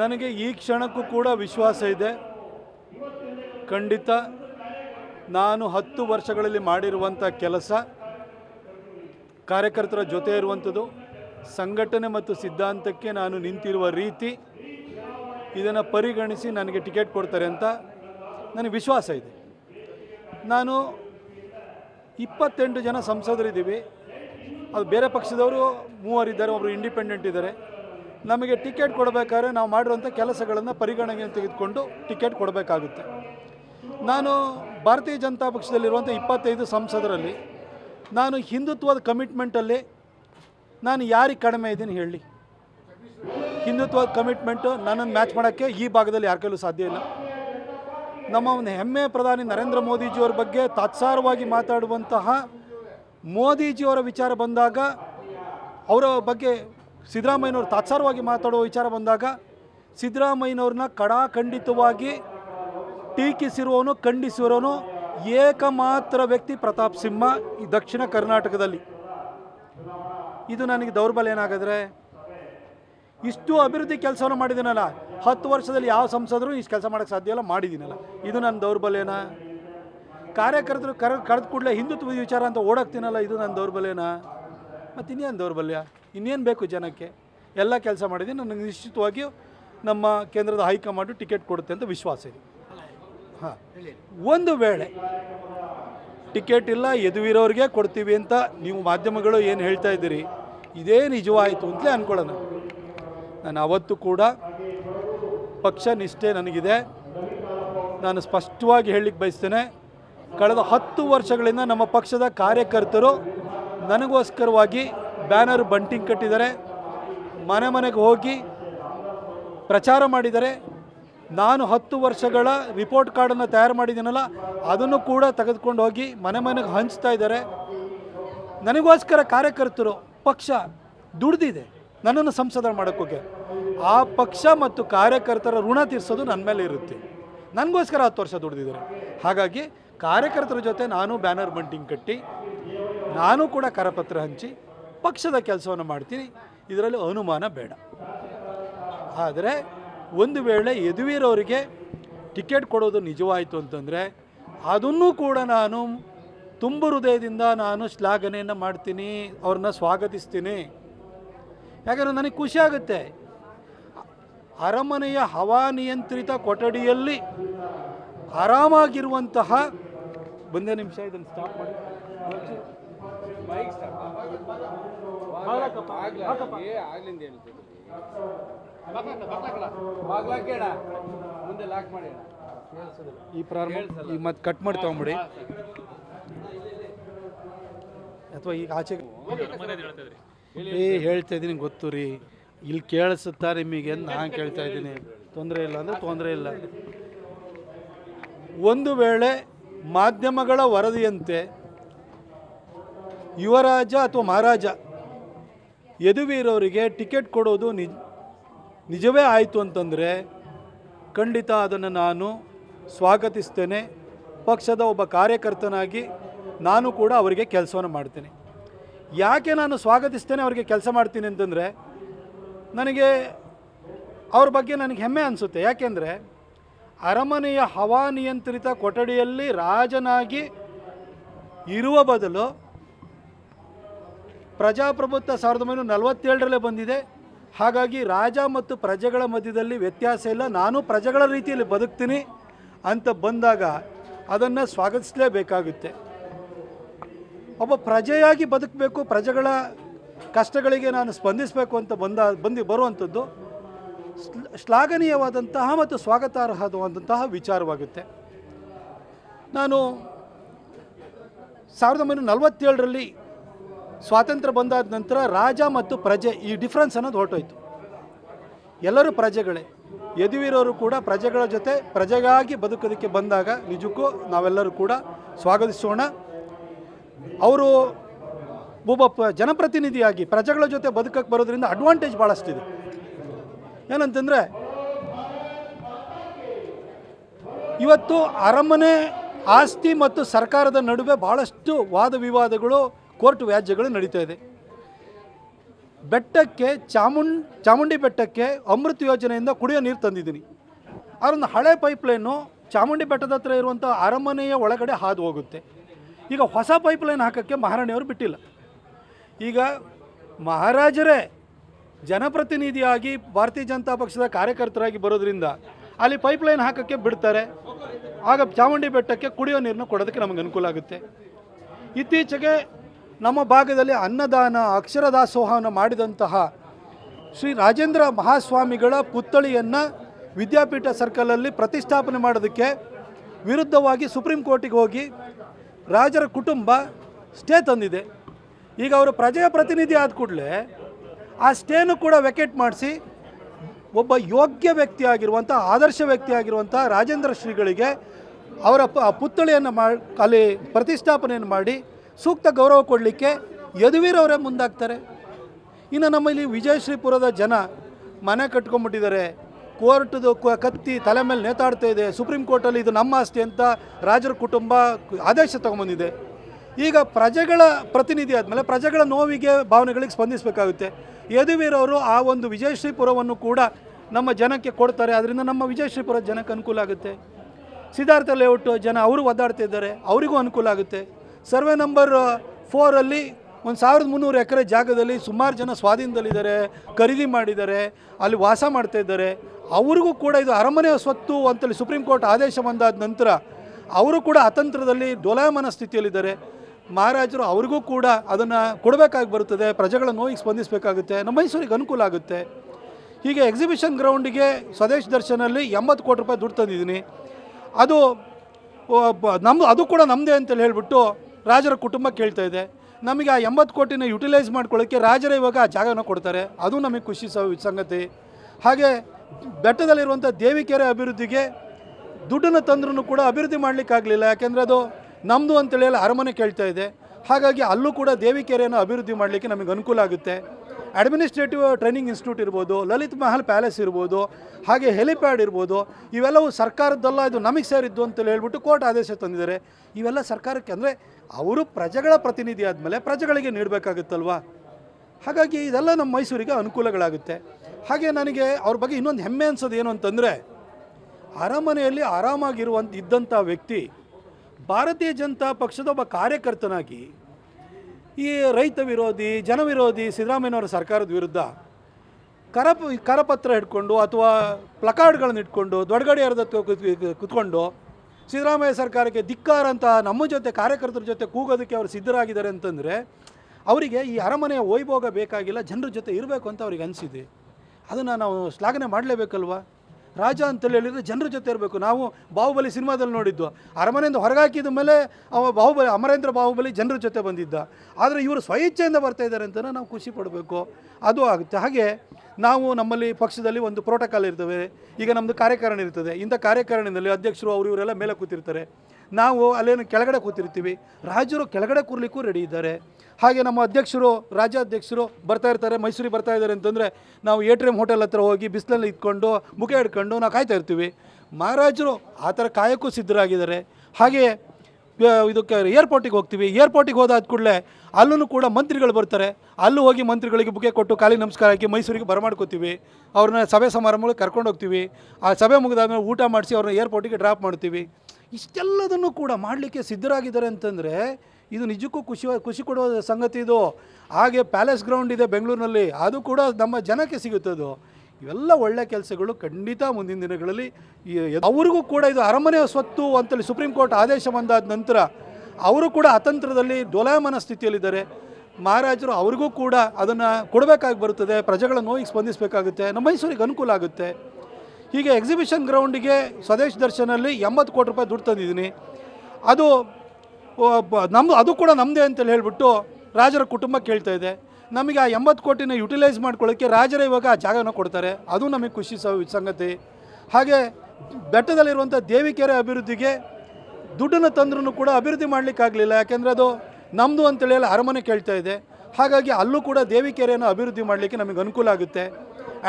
ನನಗೆ ಈ ಕ್ಷಣಕ್ಕೂ ಕೂಡ ವಿಶ್ವಾಸ ಇದೆ. ಖಂಡಿತ ನಾನು ಹತ್ತು ವರ್ಷಗಳಲ್ಲಿ ಮಾಡಿರುವಂಥ ಕೆಲಸ, ಕಾರ್ಯಕರ್ತರ ಜೊತೆ ಇರುವಂಥದ್ದು, ಸಂಘಟನೆ ಮತ್ತು ಸಿದ್ಧಾಂತಕ್ಕೆ ನಾನು ನಿಂತಿರುವ ರೀತಿ ಇದನ್ನು ಪರಿಗಣಿಸಿ ನನಗೆ ಟಿಕೆಟ್ ಕೊಡ್ತಾರೆ ಅಂತ ನನಗೆ ವಿಶ್ವಾಸ ಇದೆ. ನಾನು ಇಪ್ಪತ್ತೆಂಟು ಜನ ಸಂಸದರಿದ್ದೀವಿ. ಅದು ಬೇರೆ ಪಕ್ಷದವರು ಮೂವರಿದ್ದಾರೆ ಒಬ್ಬರು ಇಂಡಿಪೆಂಡೆಂಟ್ ಇದ್ದಾರೆ. ನಮಗೆ ಟಿಕೆಟ್ ಕೊಡಬೇಕಾದ್ರೆ ನಾವು ಮಾಡಿರುವಂಥ ಕೆಲಸಗಳನ್ನು ಪರಿಗಣನೆಗೆ ತೆಗೆದುಕೊಂಡು ಟಿಕೆಟ್ ಕೊಡಬೇಕಾಗುತ್ತೆ. ನಾನು ಭಾರತೀಯ ಜನತಾ ಪಕ್ಷದಲ್ಲಿರುವಂಥ ಇಪ್ಪತ್ತೈದು ಸಂಸದರಲ್ಲಿ ನಾನು ಹಿಂದುತ್ವದ ಕಮಿಟ್ಮೆಂಟಲ್ಲಿ ನಾನು ಯಾರಿಗೆ ಕಡಿಮೆ ಇದ್ದೀನಿ ಹೇಳಿ. ಹಿಂದುತ್ವದ ಕಮಿಟ್ಮೆಂಟು ನನ್ನನ್ನು ಮ್ಯಾಚ್ ಮಾಡೋಕ್ಕೆ ಈ ಭಾಗದಲ್ಲಿ ಯಾರ ಕೈಲೂ ಸಾಧ್ಯ ಇಲ್ಲ. ನಮ್ಮ ಒಂದು ಹೆಮ್ಮೆ ಪ್ರಧಾನಿ ನರೇಂದ್ರ ಮೋದಿಜಿಯವ್ರ ಬಗ್ಗೆ ತಾತ್ಸಾರವಾಗಿ ಮಾತಾಡುವಂತಹ ಮೋದಿಜಿಯವರ ವಿಚಾರ ಬಂದಾಗ ಅವರ ಬಗ್ಗೆ ಸಿದ್ದರಾಮಯ್ಯನವರು ತಾತ್ಸಾರವಾಗಿ ಮಾತಾಡುವ ವಿಚಾರ ಬಂದಾಗ ಸಿದ್ದರಾಮಯ್ಯನವ್ರನ್ನ ಕಡಾಖಂಡಿತವಾಗಿ ಟೀಕಿಸಿರುವವನು ಖಂಡಿಸಿರೋನು ಏಕಮಾತ್ರ ವ್ಯಕ್ತಿ ಪ್ರತಾಪ್ ಸಿಂಹ ಈ ದಕ್ಷಿಣ ಕರ್ನಾಟಕದಲ್ಲಿ. ಇದು ನನಗೆ ದೌರ್ಬಲ್ಯ ಏನಾಗಿದ್ರೆ ಇಷ್ಟು ಅಭಿವೃದ್ಧಿ ಕೆಲಸವನ್ನು ಮಾಡಿದ್ದೀನಲ್ಲ, ಹತ್ತು ವರ್ಷದಲ್ಲಿ ಯಾವ ಸಂಸದರು ಇಷ್ಟು ಕೆಲಸ ಮಾಡೋಕ್ಕೆ ಸಾಧ್ಯ ಇಲ್ಲ, ಮಾಡಿದ್ದೀನಲ್ಲ. ಇದು ನನ್ನ ದೌರ್ಬಲ್ಯನ? ಕಾರ್ಯಕರ್ತರು ಕರ ಕರೆದ ಕೂಡಲೇ ಹಿಂದುತ್ವ ವಿಚಾರ ಅಂತ ಓಡಾಕ್ತೀನಲ್ಲ, ಇದು ನನ್ನ ದೌರ್ಬಲ್ಯನ? ಮತ್ತು ಇನ್ನೇನು ದೌರ್ಬಲ್ಯ? ಇನ್ನೇನು ಬೇಕು ಜನಕ್ಕೆ? ಎಲ್ಲ ಕೆಲಸ ಮಾಡಿದ್ದೀನಿ ನನಗೆ ನಿಶ್ಚಿತವಾಗಿಯೂ ನಮ್ಮ ಕೇಂದ್ರದ ಹೈಕಮಾಂಡು ಟಿಕೆಟ್ ಕೊಡುತ್ತೆ ಅಂತ ವಿಶ್ವಾಸ ಇದೆ. ಹಾಂ. ಒಂದು ವೇಳೆ ಟಿಕೆಟ್ ಇಲ್ಲ, ಎದುವಿರೋರಿಗೆ ಕೊಡ್ತೀವಿ ಅಂತ ನೀವು ಮಾಧ್ಯಮಗಳು ಏನು ಹೇಳ್ತಾ ಇದ್ದೀರಿ? ಇದೇ ನಿಜವಾಯಿತು ಅಂತಲೇ ಅಂದ್ಕೊಳ್ಳೋಣ ನಾನು ಅವತ್ತು ಕೂಡ ಪಕ್ಷ ನಿಷ್ಠೆ ನನಗಿದೆ. ನಾನು ಸ್ಪಷ್ಟವಾಗಿ ಹೇಳಲಿಕ್ಕೆ ಬಯಸ್ತೇನೆ. ಕಳೆದ ಹತ್ತು ವರ್ಷಗಳಿಂದ ನಮ್ಮ ಪಕ್ಷದ ಕಾರ್ಯಕರ್ತರು ನನಗೋಸ್ಕರವಾಗಿ ಬ್ಯಾನರ್ ಬಂಟಿಂಗ್ ಕಟ್ಟಿದ್ದಾರೆ. ಮನೆ ಮನೆಗೆ ಹೋಗಿ ಪ್ರಚಾರ ಮಾಡಿದ್ದಾರೆ. ನಾನು ಹತ್ತು ವರ್ಷಗಳ ರಿಪೋರ್ಟ್ ಕಾರ್ಡನ್ನು ತಯಾರು ಮಾಡಿದ್ದೀನಲ್ಲ, ಅದನ್ನು ಕೂಡ ತೆಗೆದುಕೊಂಡು ಹೋಗಿ ಮನೆ ಮನೆಗೆ ಹಂಚ್ತಾ ಇದ್ದಾರೆ. ನನಗೋಸ್ಕರ ಕಾರ್ಯಕರ್ತರು, ಪಕ್ಷ ದುಡ್ದಿದೆ ನನ್ನನ್ನು ಸಂಸದ ಮಾಡೋಕ್ಕೋಗಿ. ಆ ಪಕ್ಷ ಮತ್ತು ಕಾರ್ಯಕರ್ತರ ಋಣ ತೀರಿಸೋದು ನನ್ನ ಮೇಲೆ ಇರುತ್ತೆ. ನನಗೋಸ್ಕರ ಹತ್ತು ವರ್ಷ ದುಡ್ದಿದ್ದಾರೆ. ಹಾಗಾಗಿ ಕಾರ್ಯಕರ್ತರ ಜೊತೆ ನಾನು ಬ್ಯಾನರ್ ಬಂಟಿಂಗ್ ಕಟ್ಟಿ ನಾನು ಕೂಡ ಕರಪತ್ರ ಹಂಚಿ ಪಕ್ಷದ ಕೆಲಸವನ್ನು ಮಾಡ್ತೀನಿ. ಇದರಲ್ಲಿ ಅನುಮಾನ ಬೇಡ. ಆದರೆ ಒಂದು ವೇಳೆ ಯದುವೀರವರಿಗೆ ಟಿಕೆಟ್ ಕೊಡೋದು ನಿಜವಾಯಿತು ಅಂತಂದರೆ ಅದನ್ನು ಕೂಡ ನಾನು ತುಂಬ ಹೃದಯದಿಂದ ನಾನು ಶ್ಲಾಘನೆಯನ್ನು ಮಾಡ್ತೀನಿ, ಅವ್ರನ್ನ ಸ್ವಾಗತಿಸ್ತೀನಿ. ಯಾಕಂದರೆ ನನಗೆ ಖುಷಿ ಆಗುತ್ತೆ. ಅರಮನೆಯ ಹವಾನಿಯಂತ್ರಿತ ಕೊಠಡಿಯಲ್ಲಿ ಆರಾಮಾಗಿರುವಂತಹ ಒಂದೇ ನಿಮಿಷ, ಇದನ್ನು ಸ್ಟಾಪ್ ಮಾಡಿ. ಆಗ್ಲಿಂದ ಹೇಳ್ತೀನಿ ಬಾಗ್ಲಾಕೇಡ ಮುಂದೆ ಲಾಕ್ ಮಾಡಿ ಈ ಪ್ರಾರಂಭ ಈಗ ಮತ್ತೆ ಕಟ್ ಮಾಡಿ ತಗೊಂಬಿಡಿ. ಅಥವಾ ಈಗ ಆಚೆ ಏ ಹೇಳ್ತಾ ಇದ್ದೀನಿ ಗೊತ್ತು ರೀ. ಇಲ್ಲಿ ಕೇಳಿಸುತ್ತಾ ನಿಮಗೆ ನಾನು ಕೇಳ್ತಾ ಇದ್ದೀನಿ. ತೊಂದರೆ ಇಲ್ಲ ಅಂದರೆ ತೊಂದರೆ ಇಲ್ಲ. ಒಂದು ವೇಳೆ ಮಾಧ್ಯಮಗಳ ವರದಿಯಂತೆ ಯುವರಾಜ ಅಥವಾ ಮಹಾರಾಜ? ಯದುವೀರವರಿಗೆ ಟಿಕೆಟ್ ಕೊಡೋದು ನಿಜ, ನಿಜವೇ ಆಯಿತು ಅಂತಂದರೆ, ಖಂಡಿತ ಅದನ್ನು ನಾನು ಸ್ವಾಗತಿಸ್ತೇನೆ. ಪಕ್ಷದ ಒಬ್ಬ ಕಾರ್ಯಕರ್ತನಾಗಿ ನಾನು ಕೂಡ ಅವರಿಗೆ ಕೆಲಸವನ್ನು ಮಾಡ್ತೇನೆ. ಯಾಕೆ ನಾನು ಸ್ವಾಗತಿಸ್ತೇನೆ ಅವರಿಗೆ ಕೆಲಸ ಮಾಡ್ತೀನಿ ಅಂತಂದರೆ, ನನಗೆ ಅವ್ರ ಬಗ್ಗೆ ನನಗೆ ಹೆಮ್ಮೆ ಅನಿಸುತ್ತೆ. ಯಾಕೆಂದರೆ, ಅರಮನೆಯ ಹವಾನಿಯಂತ್ರಿತ ಕೊಠಡಿಯಲ್ಲಿ ರಾಜನಾಗಿ ಇರುವ ಬದಲು ಪ್ರಜಾಪ್ರಭುತ್ವ ಸಾವಿರದ ಒಂಬೈನೂರ ನಲವತ್ತೇಳರಲ್ಲೇ ಬಂದಿದೆ. ಹಾಗಾಗಿ ರಾಜ ಮತ್ತು ಪ್ರಜೆಗಳ ಮಧ್ಯದಲ್ಲಿ ವ್ಯತ್ಯಾಸ ಇಲ್ಲ. ನಾನು ಪ್ರಜೆಗಳ ರೀತಿಯಲ್ಲಿ ಬದುಕ್ತೀನಿ ಅಂತ ಬಂದಾಗ ಅದನ್ನು ಸ್ವಾಗತಿಸಲೇಬೇಕಾಗುತ್ತೆ. ಒಬ್ಬ ಪ್ರಜೆಯಾಗಿ ಬದುಕಬೇಕು, ಪ್ರಜೆಗಳ ಕಷ್ಟಗಳಿಗೆ ನಾನು ಸ್ಪಂದಿಸಬೇಕು ಅಂತ ಬಂದ, ಬಂದು, ಬರುವಂಥದ್ದು ಶ್ಲ- ಶ್ಲಾಘನೀಯವಾದಂತಹ ಮತ್ತು ಸ್ವಾಗತಾರ್ಹವಾದಂತಹ ವಿಚಾರವಾಗುತ್ತೆ. ನಾನು ಸಾವಿರದ ಒಂಬೈನೂರ ನಲವತ್ತೇಳರಲ್ಲಿ ಸ್ವಾತಂತ್ರ್ಯ ಬಂದಾದ ನಂತರ ರಾಜ ಮತ್ತು ಪ್ರಜೆ ಈ ಡಿಫ್ರೆನ್ಸ್ ಅನ್ನೋದು ಹೊರಟೋಯ್ತು. ಎಲ್ಲರೂ ಪ್ರಜೆಗಳೇ. ಯದುವೀರವರು ಕೂಡ ಪ್ರಜೆಗಳ ಜೊತೆ, ಪ್ರಜೆಗಾಗಿ ಬದುಕೋದಕ್ಕೆ ಬಂದಾಗ ನಿಜಕ್ಕೂ ನಾವೆಲ್ಲರೂ ಕೂಡ ಸ್ವಾಗತಿಸೋಣ. ಅವರು ಒಬ್ಬ ಜನಪ್ರತಿನಿಧಿಯಾಗಿ ಪ್ರಜೆಗಳ ಜೊತೆ ಬದುಕಕ್ಕೆ ಬರೋದ್ರಿಂದ ಅಡ್ವಾಂಟೇಜ್ ಭಾಳಷ್ಟಿದೆ ಏನಂತಂದರೆ, ಇವತ್ತು ಅರಮನೆ ಆಸ್ತಿ ಮತ್ತು ಸರ್ಕಾರದ ನಡುವೆ ಭಾಳಷ್ಟು ವಾದ ವಿವಾದಗಳು ಕೋರ್ಟ್ ವ್ಯಾಜ್ಯಗಳು ನಡೀತಾ ಇದೆ. ಬೆಟ್ಟಕ್ಕೆ ಚಾಮುಂಡ್, ಚಾಮುಂಡಿ ಬೆಟ್ಟಕ್ಕೆ ಅಮೃತ ಯೋಜನೆಯಿಂದ ಕುಡಿಯೋ ನೀರು ತಂದಿದ್ದೀನಿ. ಅದೊಂದು ಹಳೆ ಪೈಪ್ಲೈನು, ಚಾಮುಂಡಿ ಬೆಟ್ಟದ ಹತ್ರ ಇರುವಂಥ ಅರಮನೆಯ ಒಳಗಡೆ ಹಾದು ಹೋಗುತ್ತೆ. ಈಗ ಹೊಸ ಪೈಪ್ಲೈನ್ ಹಾಕೋಕ್ಕೆ ಮಹಾರಾಣಿಯವರು ಬಿಟ್ಟಿಲ್ಲ. ಈಗ ಮಹಾರಾಜರೇ ಜನಪ್ರತಿನಿಧಿಯಾಗಿ ಭಾರತೀಯ ಜನತಾ ಪಕ್ಷದ ಕಾರ್ಯಕರ್ತರಾಗಿ ಬರೋದ್ರಿಂದ ಅಲ್ಲಿ ಪೈಪ್ಲೈನ್ ಹಾಕೋಕ್ಕೆ ಬಿಡ್ತಾರೆ. ಆಗ ಚಾಮುಂಡಿ ಬೆಟ್ಟಕ್ಕೆ ಕುಡಿಯೋ ನೀರನ್ನು ಕೊಡೋದಕ್ಕೆ ನಮಗೆ ಅನುಕೂಲ ಆಗುತ್ತೆ. ಇತ್ತೀಚೆಗೆ ನಮ್ಮ ಭಾಗದಲ್ಲಿ ಅನ್ನದಾನ ಅಕ್ಷರದಾಸೋಹವನ್ನು ಮಾಡಿದಂತಹ ಶ್ರೀ ರಾಜೇಂದ್ರ ಮಹಾಸ್ವಾಮಿಗಳ ಪುತ್ಥಳಿಯನ್ನು ವಿದ್ಯಾಪೀಠ ಸರ್ಕಲಲ್ಲಿ ಪ್ರತಿಷ್ಠಾಪನೆ ಮಾಡೋದಕ್ಕೆ ವಿರುದ್ಧವಾಗಿ ಸುಪ್ರೀಂ ಕೋರ್ಟಿಗೆ ಹೋಗಿ ರಾಜರ ಕುಟುಂಬ ಸ್ಟೇ ತಂದಿದೆ. ಈಗ ಅವರು ಪ್ರಜೆಯ ಪ್ರತಿನಿಧಿ ಆದ ಕೂಡಲೇ ಆ ಸ್ಟೇನು ಕೂಡ ವೆಕೆಟ್ ಮಾಡಿಸಿ ಒಬ್ಬ ಯೋಗ್ಯ ವ್ಯಕ್ತಿ ಆಗಿರುವಂಥ ಆದರ್ಶ ವ್ಯಕ್ತಿಯಾಗಿರುವಂಥ ರಾಜೇಂದ್ರ ಶ್ರೀಗಳಿಗೆ ಅವರ ಪ ಪುತ್ಥಳಿಯನ್ನು ಮಾಡಿ ಅಲ್ಲಿ ಪ್ರತಿಷ್ಠಾಪನೆಯನ್ನು ಮಾಡಿ ಸೂಕ್ತ ಗೌರವ ಕೊಡಲಿಕ್ಕೆ ಯದುವೀರವರೇ ಮುಂದಾಗ್ತಾರೆ. ಇನ್ನು ನಮ್ಮಲ್ಲಿ ವಿಜಯಶ್ರೀಪುರದ ಜನ ಮನೆ ಕಟ್ಕೊಂಡ್ಬಿಟ್ಟಿದ್ದಾರೆ. ಕೋರ್ಟ್ದು ಕತ್ತಿ ತಲೆ ಮೇಲೆ ನೇತಾಡ್ತಾ ಇದೆ. ಸುಪ್ರೀಂ ಕೋರ್ಟಲ್ಲಿ ಇದು ನಮ್ಮ ಆಸ್ತಿ ಅಂತ ರಾಜರ ಕುಟುಂಬ ಆದೇಶ ತಗೊಂಬಂದಿದೆ ಈಗ ಪ್ರಜೆಗಳ ಪ್ರತಿನಿಧಿ ಆದಮೇಲೆ ಪ್ರಜೆಗಳ ನೋವಿಗೆ ಭಾವನೆಗಳಿಗೆ ಸ್ಪಂದಿಸಬೇಕಾಗುತ್ತೆ. ಯದುವೀರವರು ಆ ಒಂದು ವಿಜಯಶ್ರೀಪುರವನ್ನು ಕೂಡ ನಮ್ಮ ಜನಕ್ಕೆ ಕೊಡ್ತಾರೆ. ಅದರಿಂದ ನಮ್ಮ ವಿಜಯಶ್ರೀಪುರದ ಜನಕ್ಕೆ ಅನುಕೂಲ ಆಗುತ್ತೆ. ಸಿದ್ಧಾರ್ಥ ಲೇಔಟ್ ಜನ ಅವರು ಒದ್ದಾಡ್ತಿದ್ದಾರೆ ಅವರಿಗೂ ಅನುಕೂಲ ಆಗುತ್ತೆ. ಸರ್ವೆ ನಂಬರ್ ಫೋರಲ್ಲಿ ಒಂದು ಸಾವಿರದ ಮುನ್ನೂರು ಎಕರೆ ಜಾಗದಲ್ಲಿ ಸುಮಾರು ಜನ ಸ್ವಾಧೀನದಲ್ಲಿದ್ದಾರೆ, ಖರೀದಿ ಮಾಡಿದ್ದಾರೆ, ಅಲ್ಲಿ ವಾಸ ಮಾಡ್ತಾ ಇದ್ದಾರೆ. ಅವ್ರಿಗೂ ಕೂಡ ಇದು ಅರಮನೆಯ ಸ್ವತ್ತು ಅಂತೇಳಿ ಸುಪ್ರೀಂ ಕೋರ್ಟ್ ಆದೇಶ ಬಂದಾದ ನಂತರ ಅವರು ಕೂಡ ಅತಂತ್ರದಲ್ಲಿ ಡೋಲಾಯಮಾನ ಸ್ಥಿತಿಯಲ್ಲಿದ್ದಾರೆ. ಮಹಾರಾಜರು ಅವ್ರಿಗೂ ಕೂಡ ಅದನ್ನು ಕೊಡಬೇಕಾಗಿ ಬರುತ್ತದೆ, ಪ್ರಜೆಗಳ ನೋವಿಗೆ ಸ್ಪಂದಿಸಬೇಕಾಗುತ್ತೆ, ನಮ್ಮ ಮೈಸೂರಿಗೆ ಅನುಕೂಲ ಆಗುತ್ತೆ. ಹೀಗೆ ಎಕ್ಸಿಬಿಷನ್ ಗ್ರೌಂಡಿಗೆ ಸ್ವದೇಶ್ ದರ್ಶನಲ್ಲಿ ಎಂಬತ್ತು ಕೋಟಿ ರೂಪಾಯಿ ದುಡ್ಡು ತಂದಿದ್ದೀನಿ. ಅದು ನಮ್ಮ ಅದು ಕೂಡ ನಮ್ಮದೇ ಅಂತೇಳಿ ಹೇಳ್ಬಿಟ್ಟು ರಾಜರ ಕುಟುಂಬ ಕೇಳ್ತಾ ಇದೆ. ನಮಗೆ ಆ ಎಂಬತ್ತು ಕೋಟಿನ ಯುಟಿಲೈಸ್ ಮಾಡ್ಕೊಳ್ಳೋಕ್ಕೆ ರಾಜರೇ ಇವಾಗ ಆ ಜಾಗನ ಕೊಡ್ತಾರೆ. ಅದು ನಮಗೆ ಖುಷಿ ಸಂಗತಿ. ಹಾಗೆ ಬೆಟ್ಟದಲ್ಲಿರುವಂಥ ದೇವಿಕೆರೆ ಅಭಿವೃದ್ಧಿಗೆ ದುಡ್ಡನ್ನು ತಂದ್ರೂ ಕೂಡ ಅಭಿವೃದ್ಧಿ ಮಾಡಲಿಕ್ಕಾಗಲಿಲ್ಲ ಯಾಕೆಂದರೆ ಅದು ನಮ್ಮದು ಅಂತೇಳಿ ಎಲ್ಲ ಅರಮನೆ ಕೇಳ್ತಾ ಇದೆ. ಹಾಗಾಗಿ ಅಲ್ಲೂ ಕೂಡ ದೇವಿಕೆರೆಯನ್ನು ಅಭಿವೃದ್ಧಿ ಮಾಡಲಿಕ್ಕೆ ನಮಗೆ ಅನುಕೂಲ ಆಗುತ್ತೆ. ಅಡ್ಮಿನಿಸ್ಟ್ರೇಟಿವ್ ಟ್ರೈನಿಂಗ್ ಇನ್ಸ್ಟಿಟ್ಯೂಟ್ ಇರ್ಬೋದು, ಲಲಿತ್ ಮಹಲ್ ಪ್ಯಾಲೇಸ್ ಇರ್ಬೋದು, ಹಾಗೆ ಹೆಲಿಪ್ಯಾಡ್ ಇರ್ಬೋದು, ಇವೆಲ್ಲವೂ ಸರ್ಕಾರದ್ದಲ್ಲ, ಇದು ನಮಗೆ ಸೇರಿದ್ದು ಅಂತೇಳಿ ಹೇಳ್ಬಿಟ್ಟು ಕೋರ್ಟ್ ಆದೇಶ ತಂದಿದ್ದಾರೆ. ಇವೆಲ್ಲ ಸರ್ಕಾರಕ್ಕೆ ಅಂದರೆ ಅವರು ಪ್ರಜೆಗಳ ಪ್ರತಿನಿಧಿ ಆದಮೇಲೆ ಪ್ರಜೆಗಳಿಗೆ ನೀಡಬೇಕಾಗುತ್ತಲ್ವಾ? ಹಾಗಾಗಿ ಇದೆಲ್ಲ ನಮ್ಮ ಮೈಸೂರಿಗೆ ಅನುಕೂಲಗಳಾಗುತ್ತೆ. ಹಾಗೆ ನನಗೆ ಅವ್ರ ಬಗ್ಗೆ ಇನ್ನೊಂದು ಹೆಮ್ಮೆ ಅನ್ಸೋದು ಏನು ಅಂತಂದರೆ, ಅರಮನೆಯಲ್ಲಿ ಆರಾಮಾಗಿರುವಂಥ ಇದ್ದಂಥ ವ್ಯಕ್ತಿ, ಭಾರತೀಯ ಜನತಾ ಪಕ್ಷದ ಒಬ್ಬ ಕಾರ್ಯಕರ್ತನಾಗಿ ಈ ರೈತ ವಿರೋಧಿ ಜನವಿರೋಧಿ ಸಿದ್ದರಾಮಯ್ಯನವರ ಸರ್ಕಾರದ ವಿರುದ್ಧ ಕರ ಕರಪತ್ರ ಹಿಡ್ಕೊಂಡು ಅಥವಾ ಪ್ಲಕಾರ್ಡ್ಗಳನ್ನ ಇಟ್ಕೊಂಡು ದೊಡ್ಡಗಡೆ ಅರ್ಧ ಕುತ್ಕೊಂಡು ಸಿದ್ದರಾಮಯ್ಯ ಸರ್ಕಾರಕ್ಕೆ ಧಿಕ್ಕಾರ ಅಂತ ನಮ್ಮ ಜೊತೆ ಕಾರ್ಯಕರ್ತರ ಜೊತೆ ಕೂಗೋದಕ್ಕೆ ಅವರು ಸಿದ್ಧರಾಗಿದ್ದಾರೆ ಅಂತಂದರೆ ಅವರಿಗೆ ಈ ಅರಮನೆಯ ವೈಭೋಗ ಬೇಕಾಗಿಲ್ಲ, ಜನರ ಜೊತೆ ಇರಬೇಕು ಅಂತ ಅವ್ರಿಗೆ ಅನಿಸಿದೆ. ಅದನ್ನು ನಾವು ಶ್ಲಾಘನೆ ಮಾಡಲೇಬೇಕಲ್ವಾ? ರಾಜ ಅಂತೇಳಿ ಹೇಳಿದರೆ ಜನರ ಜೊತೆ ಇರಬೇಕು. ನಾವು ಬಾಹುಬಲಿ ಸಿನಿಮಾದಲ್ಲಿ ನೋಡಿದ್ದು. ಅರಮನೆಯಿಂದ ಹೊರಗಾಕಿದ ಮೇಲೆ ಅವ ಬಾಹುಬಲಿ, ಅಮರೇಂದ್ರ ಬಾಹುಬಲಿ ಜನರ ಜೊತೆ ಬಂದಿದ್ದ. ಆದರೆ ಇವರು ಸ್ವಇಚ್ಛೆಯಿಂದ ಬರ್ತಾ ಇದ್ದಾರೆ ಅಂತ ನಾವು ಖುಷಿ ಪಡಬೇಕು. ಅದು ಆಗುತ್ತೆ. ಹಾಗೆ ನಾವು ನಮ್ಮಲ್ಲಿ ಪಕ್ಷದಲ್ಲಿ ಒಂದು ಪ್ರೋಟೋಕಾಲ್ ಇರ್ತವೆ ಈಗ ನಮ್ಮದು ಕಾರ್ಯಕಾರಿಣಿ ಇರ್ತದೆ. ಇಂಥ ಕಾರ್ಯಕಾರಣದಲ್ಲಿ ಅಧ್ಯಕ್ಷರು ಅವರು ಇವರೆಲ್ಲ ಮೇಲೆ ಕೂತಿರ್ತಾರೆ. ನಾವು ಅಲ್ಲೇನು ಕೆಳಗಡೆ ಕೂತಿರ್ತೀವಿ. ರಾಜರು ಕೆಳಗಡೆ ಕೂರ್ಲಿಕ್ಕೂ ರೆಡಿ ಇದ್ದಾರೆ. ಹಾಗೆ ನಮ್ಮ ಅಧ್ಯಕ್ಷರು, ರಾಜ್ಯಾಧ್ಯಕ್ಷರು ಬರ್ತಾ ಇರ್ತಾರೆ, ಮೈಸೂರಿಗೆ ಬರ್ತಾ ಇದ್ದಾರೆ ಅಂತಂದರೆ ನಾವು ಎ ಟಿ ಎಂ ಹೋಟೆಲ್ ಹತ್ರ ಹೋಗಿ ಬಿಸಿಲಲ್ಲಿ ಇಟ್ಕೊಂಡು ಮುಖ ಹಿಡ್ಕೊಂಡು ನಾವು ಕಾಯ್ತಾ ಇರ್ತೀವಿ. ಮಹಾರಾಜರು ಆ ಥರ ಕಾಯೋಕ್ಕೂ ಸಿದ್ಧರಾಗಿದ್ದಾರೆ. ಹಾಗೆ ಯ- ಇದಕ್ಕೆ ಏರ್ಪೋರ್ಟಿಗೆ ಹೋಗ್ತೀವಿ. ಏರ್ಪೋರ್ಟಿಗೆ ಹೋದಾದ ಕೂಡಲೇ ಅಲ್ಲೂ ಕೂಡ ಮಂತ್ರಿಗಳು ಬರ್ತಾರೆ. ಅಲ್ಲೂ ಹೋಗಿ ಮಂತ್ರಿಗಳಿಗೆ ಬುಕೆ ಕೊಟ್ಟು ಕಾಲಿ ನಮಸ್ಕಾರ ಹಾಕಿ ಮೈಸೂರಿಗೆ ಬರಮಾಡ್ಕೋತೀವಿ ಅವ್ರನ್ನ ಸಭೆ ಸಮಾರಂಭಗಳಿಗೆ ಕರ್ಕೊಂಡು ಹೋಗ್ತೀವಿ. ಆ ಸಭೆ ಮುಗಿದಾದ್ಮೇಲೆ ಊಟ ಮಾಡಿಸಿ ಅವ್ರನ್ನ ಏರ್ಪೋರ್ಟಿಗೆ ಡ್ರಾಪ್ ಮಾಡ್ತೀವಿ. ಇಷ್ಟೆಲ್ಲದನ್ನು ಕೂಡ ಮಾಡಲಿಕ್ಕೆ ಸಿದ್ಧರಾಗಿದ್ದಾರೆ ಅಂತಂದರೆ ಇದು ನಿಜಕ್ಕೂ ಖುಷಿ ಖುಷಿ ಕೊಡುವ ಸಂಗತಿ ಇದು. ಹಾಗೆ ಪ್ಯಾಲೇಸ್ ಗ್ರೌಂಡ್ ಇದೆ ಬೆಂಗಳೂರಿನಲ್ಲಿ, ಅದು ಕೂಡ ನಮ್ಮ ಜನಕ್ಕೆ ಸಿಗುತ್ತದು ಇವೆಲ್ಲ ಒಳ್ಳೆ ಕೆಲಸಗಳು ಖಂಡಿತ ಮುಂದಿನ ದಿನಗಳಲ್ಲಿ ಅವ್ರಿಗೂ ಕೂಡ ಇದು ಅರಮನೆಯ ಸ್ವತ್ತು ಅಂತೇಳಿ ಸುಪ್ರೀಂ ಕೋರ್ಟ್ ಆದೇಶ ಬಂದಾದ ನಂತರ ಅವರು ಕೂಡ ಅತಂತ್ರದಲ್ಲಿ ಡೋಲಾಯಮಾನ ಸ್ಥಿತಿಯಲ್ಲಿದ್ದಾರೆ. ಮಹಾರಾಜರು ಅವ್ರಿಗೂ ಕೂಡ ಅದನ್ನು ಕೊಡಬೇಕಾಗಿ ಬರುತ್ತದೆ, ಪ್ರಜೆಗಳ ನೋವಿಗೆ ಸ್ಪಂದಿಸಬೇಕಾಗುತ್ತೆ, ನಮ್ಮ ಮೈಸೂರಿಗೆ ಅನುಕೂಲ ಆಗುತ್ತೆ. ಹೀಗೆ ಎಕ್ಸಿಬಿಷನ್ ಗ್ರೌಂಡಿಗೆ ಸ್ವದೇಶ್ ದರ್ಶನಲ್ಲಿ ಎಂಬತ್ತು ಕೋಟಿ ರೂಪಾಯಿ ದುಡ್ಡು ತಂದಿದ್ದೀನಿ. ಅದು ನಮ್ಮ ಅದು ಕೂಡ ನಮ್ಮದೇ ಅಂತೇಳಿ ಹೇಳಿಬಿಟ್ಟು ರಾಜರ ಕುಟುಂಬ ಕೇಳ್ತಾ ಇದೆ. ನಮಗೆ ಆ ಎಂಬತ್ತು ಕೋಟಿನ ಯುಟಿಲೈಸ್ ಮಾಡ್ಕೊಳ್ಳೋಕ್ಕೆ ರಾಜರೇ ಇವಾಗ ಆ ಜಾಗನ ಕೊಡ್ತಾರೆ. ಅದು ನಮಗೆ ಖುಷಿ ಸಂಗತಿ. ಹಾಗೆ ಬೆಟ್ಟದಲ್ಲಿರುವಂಥ ದೇವಿಕೆರೆ ಅಭಿವೃದ್ಧಿಗೆ ದುಡ್ಡನ್ನು ತಂದ್ರೂ ಕೂಡ ಅಭಿವೃದ್ಧಿ ಮಾಡಲಿಕ್ಕಾಗಲಿಲ್ಲ ಯಾಕೆಂದರೆ ಅದು ನಮ್ಮದು ಅಂತೇಳಿ ಅರಮನೆ ಕೇಳ್ತಾ ಇದೆ. ಹಾಗಾಗಿ ಅಲ್ಲೂ ಕೂಡ ದೇವಿಕೆರೆಯನ್ನು ಅಭಿವೃದ್ಧಿ ಮಾಡಲಿಕ್ಕೆ ನಮಗೆ ಅನುಕೂಲ ಆಗುತ್ತೆ.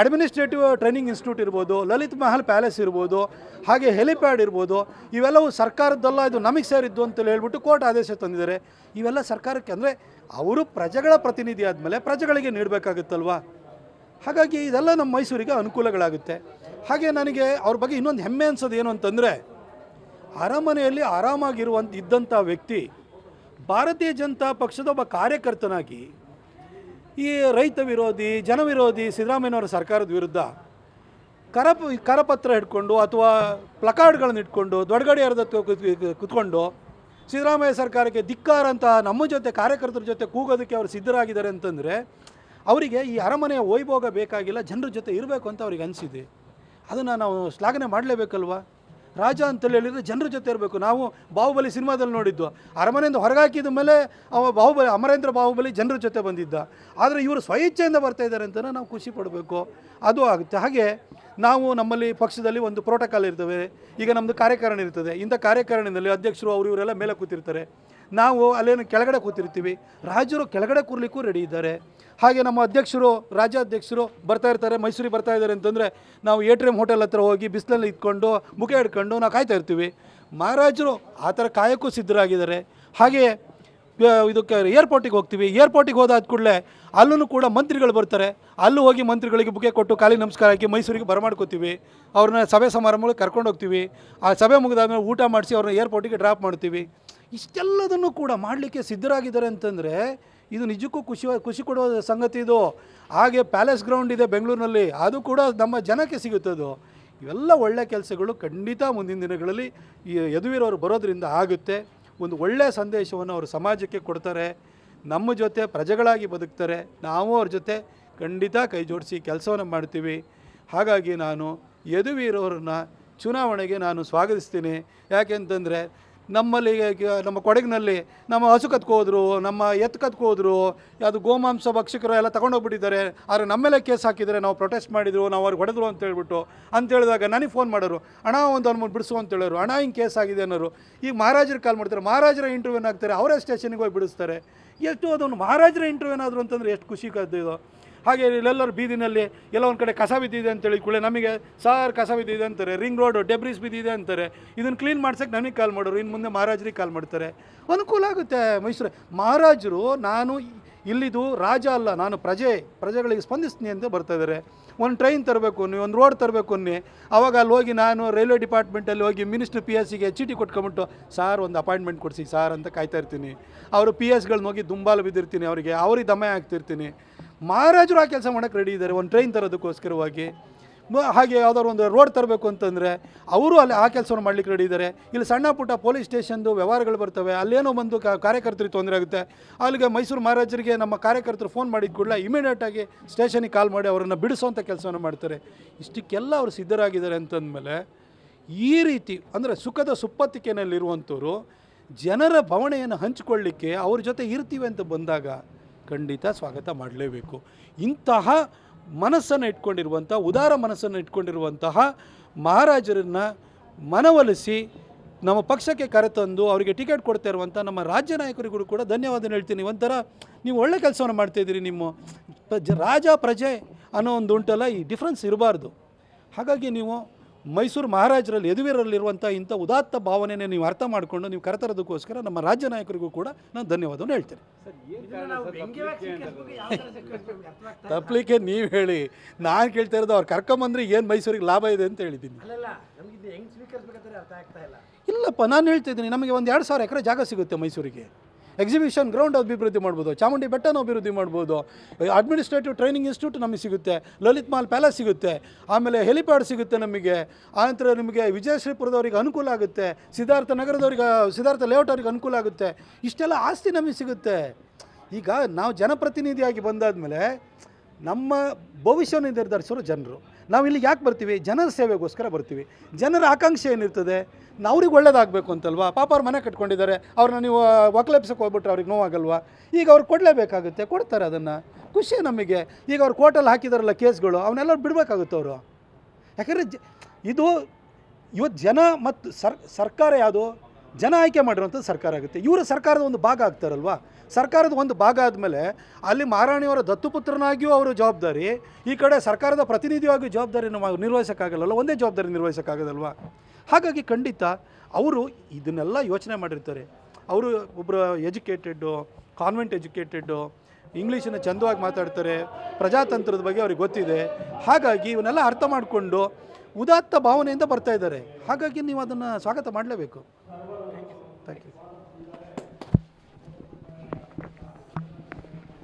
ಅಡ್ಮಿನಿಸ್ಟ್ರೇಟಿವ್ ಟ್ರೈನಿಂಗ್ ಇನ್ಸ್ಟಿಟ್ಯೂಟ್ ಇರ್ಬೋದು ಲಲಿತ್ ಮಹಲ್ ಪ್ಯಾಲೇಸ್ ಇರ್ಬೋದು, ಹಾಗೆ ಹೆಲಿಪ್ಯಾಡ್ ಇರ್ಬೋದು, ಇವೆಲ್ಲವೂ ಸರ್ಕಾರದ್ದಲ್ಲ, ಇದು ನಮಗೆ ಸೇರಿದ್ದು ಅಂತೇಳಿ ಹೇಳ್ಬಿಟ್ಟು ಕೋರ್ಟ್ ಆದೇಶ ತಂದಿದ್ದಾರೆ. ಇವೆಲ್ಲ ಸರ್ಕಾರಕ್ಕೆ ಅಂದರೆ ಅವರು ಪ್ರಜೆಗಳ ಪ್ರತಿನಿಧಿ ಆದಮೇಲೆ ಪ್ರಜೆಗಳಿಗೆ ನೀಡಬೇಕಾಗುತ್ತಲ್ವಾ? ಹಾಗಾಗಿ ಇದೆಲ್ಲ ನಮ್ಮ ಮೈಸೂರಿಗೆ ಅನುಕೂಲಗಳಾಗುತ್ತೆ. ಹಾಗೆ ನನಗೆ ಅವ್ರ ಬಗ್ಗೆ ಇನ್ನೊಂದು ಹೆಮ್ಮೆ ಅನ್ಸೋದು ಏನು ಅಂತಂದರೆ, ಅರಮನೆಯಲ್ಲಿ ಆರಾಮಾಗಿರುವಂಥ ಇದ್ದಂಥ ವ್ಯಕ್ತಿ, ಭಾರತೀಯ ಜನತಾ ಪಕ್ಷದ ಒಬ್ಬ ಕಾರ್ಯಕರ್ತನಾಗಿ ಈ ರೈತ ವಿರೋಧಿ ಜನವಿರೋಧಿ ಸಿದ್ದರಾಮಯ್ಯನವರ ಸರ್ಕಾರದ ವಿರುದ್ಧ ಕರ ಕರಪತ್ರ ಹಿಡ್ಕೊಂಡು ಅಥವಾ ಪ್ಲಕಾರ್ಡ್ಗಳನ್ನು ಇಟ್ಕೊಂಡು ದೊಡ್ಡಗಡೆ ಅರ್ಧ ಕುತ್ಕೊಂಡು ಸಿದ್ದರಾಮಯ್ಯ ಸರ್ಕಾರಕ್ಕೆ ಧಿಕ್ಕಾರ ಅಂತ ನಮ್ಮ ಜೊತೆ ಕಾರ್ಯಕರ್ತರ ಜೊತೆ ಕೂಗೋದಕ್ಕೆ ಅವರು ಸಿದ್ಧರಾಗಿದ್ದಾರೆ ಅಂತಂದರೆ ಅವರಿಗೆ ಈ ಅರಮನೆಯ ವೈಭೋಗ ಬೇಕಾಗಿಲ್ಲ, ಜನರ ಜೊತೆ ಇರಬೇಕು ಅಂತ ಅವ್ರಿಗೆ ಅನಿಸಿದೆ. ಅದನ್ನು ನಾವು ಶ್ಲಾಘನೆ ಮಾಡಲೇಬೇಕಲ್ವಾ? ರಾಜ ಅಂತೇಳಿ ಹೇಳಿದರೆ ಜನರ ಜೊತೆ ಇರಬೇಕು. ನಾವು ಬಾಹುಬಲಿ ಸಿನಿಮಾದಲ್ಲಿ ನೋಡಿದ್ದು. ಅರಮನೆಯಿಂದ ಹೊರಗಾಕಿದ ಮೇಲೆ ಅವ ಬಾಹುಬಲಿ, ಅಮರೇಂದ್ರ ಬಾಹುಬಲಿ ಜನರ ಜೊತೆ ಬಂದಿದ್ದ. ಆದರೆ ಇವರು ಸ್ವಇಚ್ಛೆಯಿಂದ ಬರ್ತಾ ಇದ್ದಾರೆ ಅಂತ ನಾವು ಖುಷಿ ಪಡಬೇಕು. ಅದು ಆಗುತ್ತೆ. ಹಾಗೆ ನಾವು ನಮ್ಮಲ್ಲಿ ಪಕ್ಷದಲ್ಲಿ ಒಂದು ಪ್ರೋಟೋಕಾಲ್ ಇರ್ತವೆ ಈಗ ನಮ್ಮದು ಕಾರ್ಯಕಾರಣಿ ಇರ್ತದೆ. ಇಂಥ ಕಾರ್ಯಕಾರಣದಲ್ಲಿ ಅಧ್ಯಕ್ಷರು ಅವರು ಇವರೆಲ್ಲ ಮೇಲೆ ಕೂತಿರ್ತಾರೆ. ನಾವು ಅಲ್ಲೇನು ಕೆಳಗಡೆ ಕೂತಿರ್ತೀವಿ. ರಾಜರು ಕೆಳಗಡೆ ಕೂರ್ಲಿಕ್ಕೂ ರೆಡಿ ಇದ್ದಾರೆ. ಹಾಗೆ ನಮ್ಮ ಅಧ್ಯಕ್ಷರು, ರಾಜ್ಯಾಧ್ಯಕ್ಷರು ಬರ್ತಾ ಇರ್ತಾರೆ, ಮೈಸೂರಿಗೆ ಬರ್ತಾ ಇದ್ದಾರೆ ಅಂತಂದರೆ ನಾವು ಎ ಟಿ ಎಂ ಹೋಟೆಲ್ ಹತ್ರ ಹೋಗಿ ಬಿಸಿಲಲ್ಲಿ ಇದ್ಕೊಂಡು ಮುಖ ಹಿಡ್ಕೊಂಡು ನಾವು ಕಾಯ್ತಾ ಇರ್ತೀವಿ. ಮಹಾರಾಜರು ಆ ಥರ ಕಾಯಕ್ಕೂ ಸಿದ್ಧರಾಗಿದ್ದಾರೆ. ಹಾಗೆಯೇ ಇದಕ್ಕೆ ಏರ್ಪೋರ್ಟಿಗೆ ಹೋಗ್ತೀವಿ. ಏರ್ಪೋರ್ಟಿಗೆ ಹೋದಾದ ಕೂಡಲೇ ಅಲ್ಲೂ ಕೂಡ ಮಂತ್ರಿಗಳು ಬರ್ತಾರೆ. ಅಲ್ಲೂ ಹೋಗಿ ಮಂತ್ರಿಗಳಿಗೆ ಬುಕೆ ಕೊಟ್ಟು ಕಾಲಿ ನಮಸ್ಕಾರ ಹಾಕಿ ಮೈಸೂರಿಗೆ ಬರಮಾಡ್ಕೋತೀವಿ ಅವ್ರನ್ನ ಸಭೆ ಸಮಾರಂಭಗಳಿಗೆ ಕರ್ಕೊಂಡು ಹೋಗ್ತೀವಿ. ಆ ಸಭೆ ಮುಗಿದಾದ್ಮೇಲೆ ಊಟ ಮಾಡಿಸಿ ಅವ್ರನ್ನ ಏರ್ಪೋರ್ಟಿಗೆ ಡ್ರಾಪ್ ಮಾಡ್ತೀವಿ. ಇಷ್ಟೆಲ್ಲದನ್ನು ಕೂಡ ಮಾಡಲಿಕ್ಕೆ ಸಿದ್ಧರಾಗಿದ್ದಾರೆ ಅಂತಂದರೆ ಇದು ನಿಜಕ್ಕೂ ಖುಷಿ ಖುಷಿ ಕೊಡುವ ಸಂಗತಿ ಇದು. ಹಾಗೆ ಪ್ಯಾಲೇಸ್ ಗ್ರೌಂಡ್ ಇದೆ ಬೆಂಗಳೂರಿನಲ್ಲಿ, ಅದು ಕೂಡ ನಮ್ಮ ಜನಕ್ಕೆ ಸಿಗುತ್ತದು ಇವೆಲ್ಲ ಒಳ್ಳೆ ಕೆಲಸಗಳು ಖಂಡಿತ ಮುಂದಿನ ದಿನಗಳಲ್ಲಿ ಈ ಯದುವೀರವರು ಬರೋದರಿಂದ ಆಗುತ್ತೆ. ಒಂದು ಒಳ್ಳೆಯ ಸಂದೇಶವನ್ನು ಅವರು ಸಮಾಜಕ್ಕೆ ಕೊಡ್ತಾರೆ. ನಮ್ಮ ಜೊತೆ ಪ್ರಜೆಗಳಾಗಿ ಬದುಕ್ತಾರೆ. ನಾವು ಅವ್ರ ಜೊತೆ ಖಂಡಿತ ಕೈ ಜೋಡಿಸಿ ಕೆಲಸವನ್ನು ಮಾಡ್ತೀವಿ. ಹಾಗಾಗಿ ನಾನು ಯದುವೀರವ್ರನ್ನ ಚುನಾವಣೆಗೆ ನಾನು ಸ್ವಾಗತಿಸ್ತೀನಿ. ಯಾಕೆಂತಂದರೆ ನಮ್ಮಲ್ಲಿ, ನಮ್ಮ ಕೊಡಗಿನಲ್ಲಿ ನಮ್ಮ ಹಸು ಕತ್ಕೋದ್ರು ನಮ್ಮ ಎತ್ತು ಕತ್ಕೋದ್ರು ಯಾವುದು ಗೋಮಾಂಸ ಭಕ್ಷಕರು ಎಲ್ಲ ತಗೊಂಡೋಗ್ಬಿಟ್ಟಿದ್ದಾರೆ. ಆದರೆ ನಮ್ಮೆಲ್ಲ ಕೇಸ್ ಹಾಕಿದರೆ ನಾವು ಪ್ರೊಟೆಸ್ಟ್ ಮಾಡಿದ್ರು, ನಾವು ಅವ್ರಿಗೆ ಹೊಡೆದ್ರು ಅಂತ ಹೇಳ್ಬಿಟ್ಟು ಹೇಳಿದಾಗ ನನಗೆ ಫೋನ್ ಮಾಡೋರು ಹಣ ಒಂದು ಅವ್ನು ಬಿಡಿಸು ಅಂತ ಹೇಳೋರು ಹಣ ಹಿಂಗೆ ಕೇಸ್ ಆಗಿದೆ ಅನ್ನೋರು. ಈಗ ಮಹಾರಾಜರು ಕಾಲ್ ಮಾಡ್ತಾರೆ, ಮಹಾರಾಜರ ಇಂಟರ್ವ್ಯೂ ಆಗ್ತಾರೆ? ಅವರೇ ಸ್ಟೇಷನ್ಗೆ ಹೋಗಿ ಬಿಡಿಸ್ತಾರೆ. ಎಷ್ಟು ಅದೊಂದು ಮಹಾರಾಜರ ಇಂಟರ್ವ್ಯೂ ಏನಾದರೂ ಅಂತಂದರೆ ಎಷ್ಟು ಖುಷಿ ಇದು. ಹಾಗೆ ಇಲ್ಲೆಲ್ಲರೂ ಬೀದಿನಲ್ಲಿ ಎಲ್ಲ ಒಂದು ಕಡೆ ಕಸ ಬಿದ್ದಿದೆ ಅಂತೇಳಿ ಕೂಡ ನಮಗೆ, ಸಾರ್, ಕಸ ಬಿದ್ದಿದೆ ಅಂತಾರೆ, ರಿಂಗ್ ರೋಡು ಡೆಬ್ರಿಸ್ ಬಿದ್ದಿದೆ ಅಂತಾರೆ, ಇದನ್ನು ಕ್ಲೀನ್ ಮಾಡ್ಸೋಕ್ಕೆ ನಮಗೆ ಕಾಲ್ ಮಾಡೋರು ಇನ್ನು ಮುಂದೆ ಮಹಾರಾಜರಿಗೆ ಕಾಲ್ ಮಾಡ್ತಾರೆ. ಅನುಕೂಲ ಆಗುತ್ತೆ ಮೈಸೂರು. ಮಹಾರಾಜರು, ನಾನು ಇಲ್ಲಿದು ರಾಜ ಅಲ್ಲ, ನಾನು ಪ್ರಜೆ, ಪ್ರಜೆಗಳಿಗೆ ಸ್ಪಂದಿಸ್ತೀನಿ ಅಂತ ಬರ್ತಾ ಇದ್ದಾರೆ. ಒಂದು ಟ್ರೈನ್ ತರಬೇಕು ನೀವು ಒಂದು ರೋಡ್ ತರಬೇಕು ಅನ್ನಿ, ಅವಾಗ ಅಲ್ಲಿ ಹೋಗಿ ನಾನು ರೈಲ್ವೆ ಡಿಪಾರ್ಟ್ಮೆಂಟಲ್ಲಿ ಹೋಗಿ ಮಿನಿಸ್ಟ್ರ್ ಪಿ ಎಸ್ ಸಿಗೆ ಚೀಟಿ ಕೊಟ್ಕೊಂಬಿಟ್ಟು ಸಾರ್, ಒಂದು ಅಪಾಯಿಂಟ್ಮೆಂಟ್ ಕೊಡಿಸಿ, ಸಾರ್ ಅಂತ ಕಾಯ್ತಾ ಇರ್ತೀನಿ. ಅವರು ಪಿ ಎಸ್ಗಳನ್ನ ಹೋಗಿ ದುಂಬಾಲು ಬಿದ್ದಿರ್ತೀನಿ, ಅವರಿಗೆ, ಅವ್ರಿಗೆ ದಮಯ ಆಗ್ತಿರ್ತೀನಿ. ಮಹಾರಾಜರು ಆ ಕೆಲಸ ಮಾಡೋಕ್ಕೆ ರೆಡಿ ಇದ್ದಾರೆ. ಒಂದು ಟ್ರೈನ್ ತರೋದಕ್ಕೋಸ್ಕರವಾಗಿ. ಹಾಗೆ ಯಾವ್ದಾದ್ರು ಒಂದು ರೋಡ್ ತರಬೇಕು ಅಂತಂದರೆ ಅವರು ಅಲ್ಲಿ ಆ ಕೆಲಸವನ್ನು ಮಾಡ್ಲಿಕ್ಕೆ ರೆಡಿ ಇದ್ದಾರೆ. ಇಲ್ಲಿ ಸಣ್ಣ ಪುಟ್ಟ ಪೊಲೀಸ್ ಸ್ಟೇಷನ್ದು ವ್ಯವಹಾರಗಳು ಬರ್ತವೆ. ಅಲ್ಲೇನೋ ಬಂದು ಕ- ಕಾರ್ಯಕರ್ತರಿಗೆ ತೊಂದರೆ ಆಗುತ್ತೆ. ಅಲ್ಲಿಗೆ ಮೈಸೂರು ಮಹಾರಾಜರಿಗೆ ನಮ್ಮ ಕಾರ್ಯಕರ್ತರು ಫೋನ್ ಮಾಡಿದ ಕೂಡಲೇ ಇಮಿಡಿಯೇಟಾಗಿ ಸ್ಟೇಷನಿಗೆ ಕಾಲ್ ಮಾಡಿ ಅವರನ್ನು ಬಿಡಿಸೋವಂಥ ಕೆಲಸವನ್ನು ಮಾಡ್ತಾರೆ. ಇಷ್ಟಕ್ಕೆಲ್ಲ ಅವರು ಸಿದ್ಧರಾಗಿದ್ದಾರೆ ಅಂತಂದಮೇಲೆ ಈ ರೀತಿ ಅಂದರೆ ಸುಖದ ಸುಪ್ಪತ್ತಿಕೆಯಲ್ಲಿರುವಂಥವ್ರು ಜನರ ಭವಣೆಯನ್ನು ಹಂಚಿಕೊಳ್ಳಿಕ್ಕೆ ಅವ್ರ ಜೊತೆ ಇರ್ತೀವಿ ಅಂತ ಬಂದಾಗ ಖಂಡಿತ ಸ್ವಾಗತ ಮಾಡಲೇಬೇಕು. ಇಂತಹ ಮನಸ್ಸನ್ನು ಇಟ್ಕೊಂಡಿರುವಂಥ ಉದಾರ ಮನಸ್ಸನ್ನು ಇಟ್ಕೊಂಡಿರುವಂತಹ ಮಹಾರಾಜರನ್ನು ಮನವೊಲಿಸಿ ನಮ್ಮ ಪಕ್ಷಕ್ಕೆ ಕರೆತಂದು ಅವರಿಗೆ ಟಿಕೆಟ್ ಕೊಡ್ತಾ ಇರುವಂಥ ನಮ್ಮ ರಾಜ್ಯ ನಾಯಕರಿಗೂ ಕೂಡ ಧನ್ಯವಾದ ಹೇಳ್ತೀನಿ. ಒಂಥರ ನೀವು ಒಳ್ಳೆ ಕೆಲಸವನ್ನು ಮಾಡ್ತಾಯಿದ್ದೀರಿ ನಿಮ್ಮ ರಾಜ ಪ್ರಜೆ ಅನ್ನೋ ಒಂದು ಉಂಟಲ್ಲ, ಈ ಡಿಫ್ರೆನ್ಸ್ ಇರಬಾರ್ದು. ಹಾಗಾಗಿ ನೀವು ಮೈಸೂರು ಮಹಾರಾಜರಲ್ಲಿ ಯದುವೀರಲ್ಲಿರುವಂಥ ಇಂಥ ಉದಾತ್ತ ಭಾವನೆಯನ್ನು ನೀವು ಅರ್ಥ ಮಾಡಿಕೊಂಡು ನೀವು ಕರೆತರೋದಕ್ಕೋಸ್ಕರ ನಮ್ಮ ರಾಜ್ಯ ನಾಯಕರಿಗೂ ಕೂಡ ನಾನು ಧನ್ಯವಾದವನ್ನು ಹೇಳ್ತೇನೆ. ತಪ್ಪಲಿಕ್ಕೆ ನೀವು ಹೇಳಿ ನಾನು ಕೇಳ್ತಾ ಇರೋದು ಅವ್ರು ಕರ್ಕೊಂಬಂದ್ರೆ ಏನು ಮೈಸೂರಿಗೆ ಲಾಭ ಇದೆ ಅಂತ ಹೇಳಿದ್ದೀನಿ. ಅಲ್ಲಲ್ಲ ನಮಗಿದ್ದು ಹೆಂಗ್ ಸ್ವೀಕರಿಸ್ಬೇಕಾದ್ರೆ ಅರ್ಥ ಆಗ್ತಾ ಇಲ್ಲ. ಇಲ್ಲಪ್ಪ ನಾನು ಹೇಳ್ತಿದ್ದೀನಿ ನಮಗೆ ಒಂದು ಎರಡು ಸಾವಿರ ಎಕರೆ ಜಾಗ ಸಿಗುತ್ತೆ ಮೈಸೂರಿಗೆ. ಎಕ್ಸಿಬಿಷನ್ ಗ್ರೌಂಡ್ ಅಭಿವೃದ್ಧಿ ಮಾಡ್ಬೋದು, ಚಾಮುಂಡಿ ಬೆಟ್ಟನ ಅಭಿವೃದ್ಧಿ ಮಾಡ್ಬೋದು ಅಡ್ಮಿನಿಸ್ಟ್ರೇಟಿವ್ ಟ್ರೈನಿಂಗ್ ಇನ್ಸ್ಟಿಟ್ಯೂಟ್ ನಮಗೆ ಸಿಗುತ್ತೆ, ಲಲಿತ್ ಮಾಲ್ ಪ್ಯಾಲೇಸ್ ಸಿಗುತ್ತೆ, ಆಮೇಲೆ ಹೆಲಿಪ್ಯಾಡ್ ಸಿಗುತ್ತೆ ನಮಗೆ ಆನಂತರ ನಿಮಗೆ ವಿಜಯಶ್ರೀಪುರದವ್ರಿಗೆ ಅನುಕೂಲ ಆಗುತ್ತೆ, ಸಿದ್ಧಾರ್ಥ ನಗರದವ್ರಿಗೆ ಸಿದ್ಧಾರ್ಥ ಲೇಔಟ್ ಅವ್ರಿಗೆ ಅನುಕೂಲ ಆಗುತ್ತೆ, ಇಷ್ಟೆಲ್ಲ ಆಸ್ತಿ ನಮಗೆ ಸಿಗುತ್ತೆ. ಈಗ ನಾವು ಜನಪ್ರತಿನಿಧಿಯಾಗಿ ಬಂದಾದಮೇಲೆ ನಮ್ಮ ಭವಿಷ್ಯವನ್ನು ನಿರ್ಧರಿಸೋರು ಜನರು. ನಾವು ಇಲ್ಲಿ ಯಾಕೆ ಬರ್ತೀವಿ? ಜನರ ಸೇವೆಗೋಸ್ಕರ ಬರ್ತೀವಿ. ಜನರ ಆಕಾಂಕ್ಷೆ ಏನಿರ್ತದೆ? ಅವ್ರಿಗೆ ಒಳ್ಳೇದಾಗಬೇಕು ಅಂತಲ್ವಾ? ಪಾಪ ಅವ್ರು ಮನೆ ಕಟ್ಕೊಂಡಿದ್ದಾರೆ. ಅವ್ರನ್ನ ನೀವು ಒಕ್ಲೆಪ್ಸಕ್ಕೆ ಹೋಗ್ಬಿಟ್ರೆ ಅವ್ರಿಗೆ ನೋವಾಗಲ್ವಾ? ಈಗ ಅವ್ರು ಕೊಡಲೇಬೇಕಾಗುತ್ತೆ. ಕೊಡ್ತಾರೆ ಅದನ್ನು. ಖುಷಿ ನಮಗೆ. ಈಗ ಅವ್ರು ಕೋರ್ಟಲ್ಲಿ ಹಾಕಿದಾರಲ್ಲ ಕೇಸ್ಗಳು ಅವನ್ನೆಲ್ಲ ಬಿಡಬೇಕಾಗುತ್ತೆ ಅವರು. ಯಾಕಂದರೆ ಇದು, ಇವತ್ತು ಜನ ಮತ್ತು ಸರ್, ಸರ್ಕಾರ ಯಾವುದು? ಜನ ಆಯ್ಕೆ ಮಾಡಿರುವಂಥದ್ದು ಸರ್ಕಾರ ಆಗುತ್ತೆ. ಇವರು ಸರ್ಕಾರದ ಒಂದು ಭಾಗ ಆಗ್ತಾರಲ್ವ? ಸರ್ಕಾರದ ಒಂದು ಭಾಗ ಆದಮೇಲೆ ಅಲ್ಲಿ ಮಹಾರಾಣಿಯವರ ದತ್ತುಪುತ್ರನಾಗಿಯೂ ಅವರು ಜವಾಬ್ದಾರಿ, ಈ ಕಡೆ ಸರ್ಕಾರದ ಪ್ರತಿನಿಧಿಯಾಗಿ ಜವಾಬ್ದಾರಿಯನ್ನು ನಿರ್ವಹಿಸೋಕ್ಕಾಗಲ್ಲ ಒಂದೇ ಜವಾಬ್ದಾರಿ ನಿರ್ವಹಿಸೋಕ್ಕಾಗದಲ್ವಾ? ಹಾಗಾಗಿ ಖಂಡಿತ ಅವರು ಇದನ್ನೆಲ್ಲ ಯೋಚನೆ ಮಾಡಿರ್ತಾರೆ. ಅವರು ಒಬ್ಬರು ಎಜುಕೇಟೆಡ್ಡು ಕಾನ್ವೆಂಟ್ ಎಜುಕೇಟೆಡ್ಡು ಇಂಗ್ಲೀಷನ್ನು ಚಂದವಾಗಿ ಮಾತಾಡ್ತಾರೆ, ಪ್ರಜಾತಂತ್ರದ ಬಗ್ಗೆ ಅವ್ರಿಗೆ ಗೊತ್ತಿದೆ. ಹಾಗಾಗಿ ಇವನ್ನೆಲ್ಲ ಅರ್ಥ ಮಾಡಿಕೊಂಡು ಉದಾತ್ತ ಭಾವನೆಯಿಂದ ಬರ್ತಾ ಇದ್ದಾರೆ. ಹಾಗಾಗಿ ನೀವು ಅದನ್ನು ಸ್ವಾಗತ ಮಾಡಲೇಬೇಕು. Thank you.